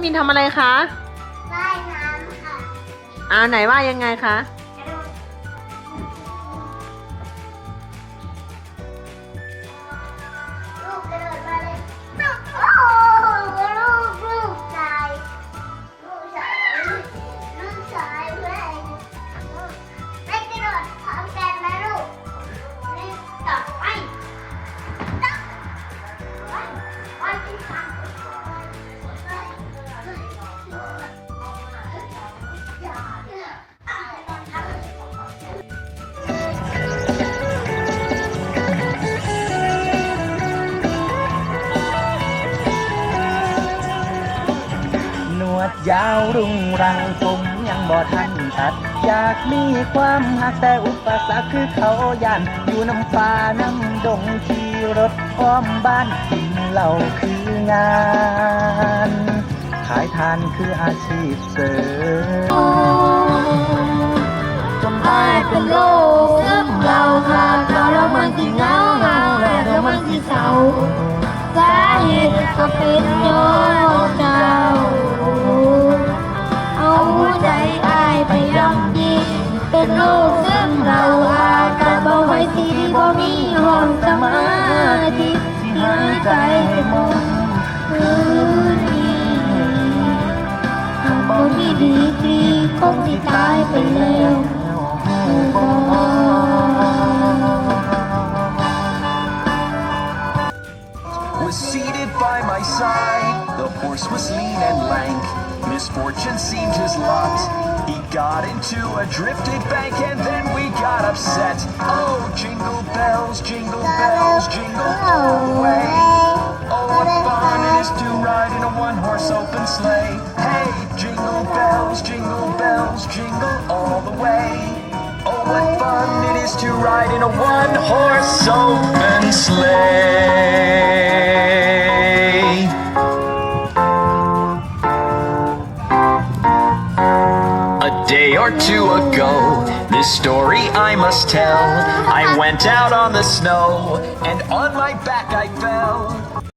มินทำอะไรคะว่ายน้ำค่ะอ้าวไหนว่ายังไงคะกระโดดลูกกระโดด นวดยาวรุงรังผมยังบ่ทันตัด อยากมีความหักแต่อุปสรรคคือเขาย่านอยู่น้ำฟ้าน้ำดงขี่รถอ้อมบ้านกินเหล้าคืองาน ขายทานคืออาชีพเสริมจนตายเป็นโรคซึมเราขาดเราแล้วมันที่เหงาเหงาแล้วมันที่เศร้าสาเหตุก็เป็น หากบ่มีดีกรีคงที่ตายไปแล้ว was seated by my side. The horse was lean and lank. Misfortune seemed his lot. He got into a drifted bank and then we got upset. Oh, jingle bells, jingle bells, jingle all the way. Oh, what fun it is to ride in a one horse open sleigh. Jingle bells, jingle bells, jingle all the way. Oh, what fun it is to ride in a one horse open sleigh. A day or two ago, this story I must tell. I went out on the snow, and on my back I fell.